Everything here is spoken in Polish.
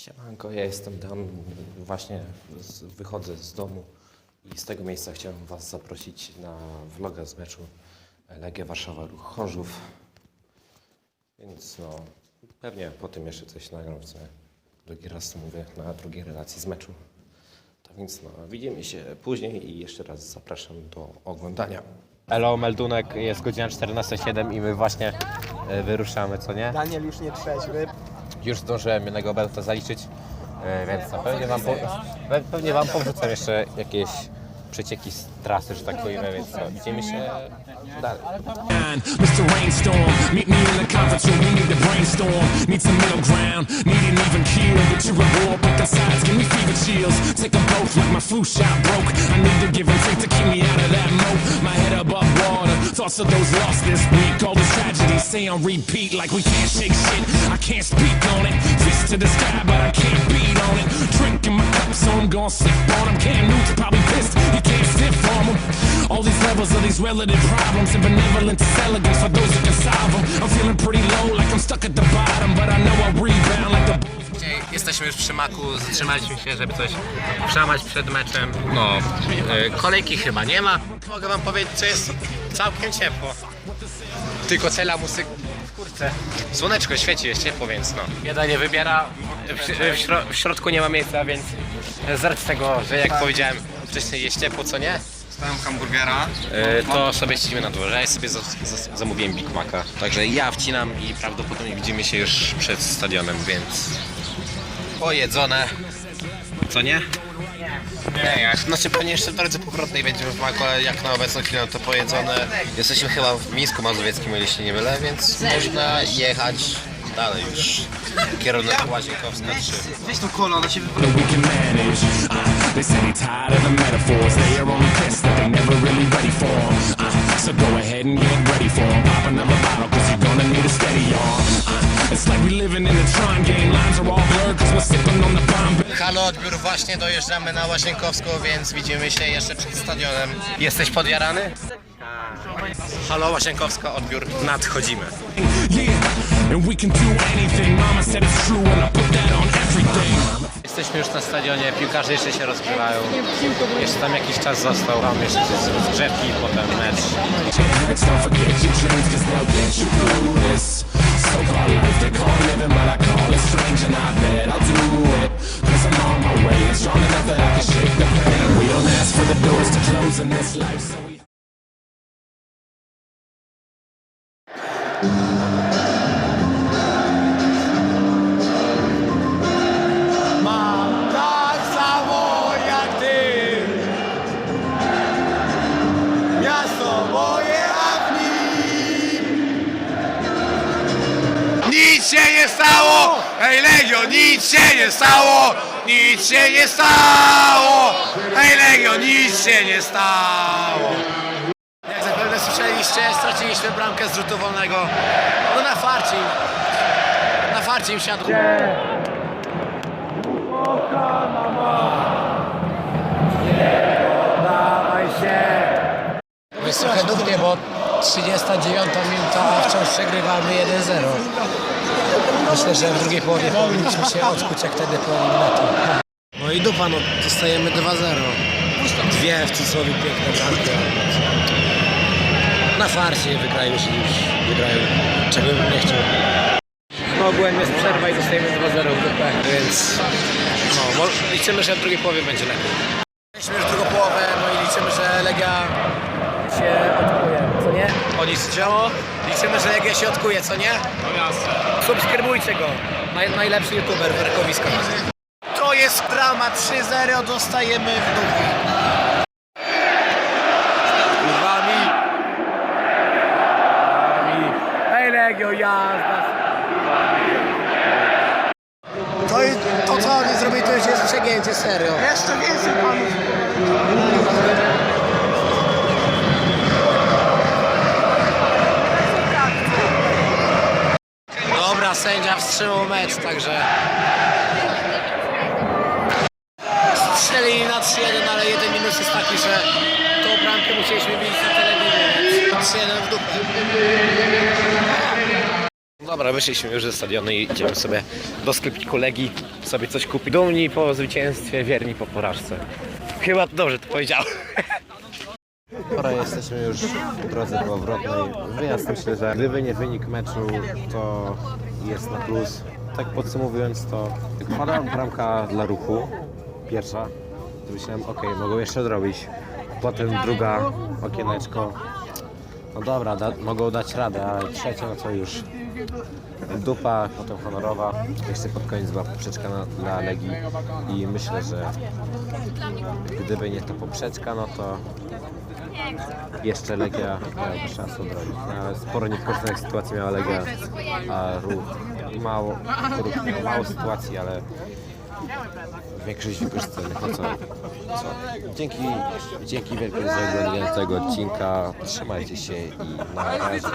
Siemanko, ja jestem Dan. Właśnie z, wychodzę z domu i z tego miejsca chciałem Was zaprosić na vloga z meczu Legia Warszawa Ruch Chorzów. Więc no, pewnie po tym jeszcze coś nagram sumie. Drugi raz mówię na drugiej relacji z meczu. To więc no, widzimy się później i jeszcze raz zapraszam do oglądania. Elo, meldunek, jest godzina 14.07 i my właśnie e, wyruszamy, co nie? Daniel już nie trzeźwy. Już zdążyłem jednego belta zaliczyć, e, więc wam po, pe- pewnie wam powrzucam jeszcze jakieś przecieki z trasy, że tak powiemy, więc no, widzimy się dalej. Thoughts of those lost this week. All on repeat like we can't shake shit. I can't speak on it. Fist to the sky, but I can't beat on it. Drinking my cup, so I'm gonna sip on them. Cam Newton's probably pissed. You can't from. All these levels of these relative problems and elegance for those who can solve them. I'm feeling pretty low, like I'm stuck at the bottom, but I know I'll rebound like the jesteśmy już przy maku, zatrzymaliśmy się, żeby coś przamać przed meczem. No, e, kolejki chyba nie ma. Mogę wam powiedzieć, co jest całkiem ciepło. Tylko cela muzyk w kurce. Słoneczko świeci, jest ciepło, więc no. Bieda nie wybiera. W, w, śro w środku nie ma miejsca, więc z racji tego, że jak powiedziałem wcześniej jest ciepło, co nie? Dostałem hamburgera. E, to sobie siedzimy na dworze. Ja sobie za, za, zamówiłem Big Maca. Także ja wcinam i prawdopodobnie widzimy się już przed stadionem, więc pojedzone. Co nie? Nie, znaczy pewnie jeszcze w drodze powrotnej będziemy w Maku, ale jak na obecną chwilę to pojedzone. Jesteśmy chyba w Mińsku Mazowieckim, o ile się nie mylę, więc można jechać dalej już. Kierunek Łazienkowska 3. Weź kolę, ona się wypala. that we can manage. Uh, they say they tired of the metaphors. They are only pissed that they never really ready for 'em. Uh, so go ahead and get ready for 'em. Pop another bottle, cause you're gonna need a steady arm. Uh, it's like we living in Tron game. Lines are all blurred, cause we're sipping on the bomb. Halo, odbiór właśnie dojeżdżamy na Łazienkowską, więc widzimy się jeszcze przed stadionem. Jesteś podjarany? Halo, Łazienkowska, odbiór, nadchodzimy. Yeah, and we can do anything. Mama said it's true, and I put that on everything. Jesteśmy już na stadionie, piłkarze jeszcze się rozgrywają. Jeszcze tam jakiś czas został, tam jeszcze rozgrzewki, potem mecz. Parents, don't forget your dreams, cause they'll get you through this. So-called life, they call living, but I call it strange, and I bet I'll do it. Cause I'm on my way, and strong enough that I can shake the pain. We don't ask for the doors to close in this life, so Nic się nie stało! Hej Legio, nic się nie stało! Nic się nie stało! Hej Legio, nic się nie stało! Jak zapewne słyszeliście, straciliśmy bramkę z rzutu wolnego. No na farcie im. Na farcie im siadł. Dawaj się. Jest trochę dumnie, bo 39 minuta, a wciąż przegrywamy 1-0. Myślę, że w drugiej połowie powinniśmy się odkuć jak wtedy po eliminacji. No i dupa, no dostajemy 2-0. Dwie w cudzysłowie piękne bramki. Na farcie wygrają się już, wygrają, czego bym nie chciał. No ogółem jest przerwa i dostajemy 2-0 w dupę, więc no, liczymy, że w drugiej połowie będzie lepiej. Liczymy już drugą połowę, no i liczymy, że Legia się odkuje, co nie? Oni działo? Liczymy, że Legia się odkuje, co nie? Subskrybujcie go. Naj, najlepszy youtuber w Rakowiskach. To jest drama 3-0, dostajemy w dupę. Kurwami. Hej Legio, jazda. To, jest, to co oni zrobili, to już jest przegięcie, serio. Jeszcze więcej panów. Dobra, sędzia wstrzymał mecz, także... Strzelili na 3-1, ale jeden minus jest taki, że tą bramkę musieliśmy widzieć na telewizie, więc 3-1 w dupę. Dobra, Dobra, wyszliśmy już ze stadionu i idziemy sobie do sklepiku Legii sobie coś kupić. Dumni po zwycięstwie, wierni po porażce. Chyba dobrze to powiedziałem. Pora jesteśmy już w drodze powrotnej. Wyjazd myślę, że gdyby nie wynik meczu, to jest na plus. Tak podsumowując to, wpadła bramka dla ruchu, pierwsza, to myślałem, ok, mogą jeszcze odrobić. Potem druga, okieneczko. No dobra, da, mogą dać radę, ale trzecia, no to już dupa, potem honorowa. Jeszcze pod koniec była poprzeczka na, dla Legii i myślę, że gdyby nie ta poprzeczka, no to jeszcze Legia miałaby szansę obronić. Sporo niewykorzystanych sytuacji miała Legia, a Ruch mało, Ruch miał mało sytuacji, ale większość wykorzystanych. No co, co? Dzięki, dzięki wielkie za oglądanie tego odcinka. Trzymajcie się i na razie.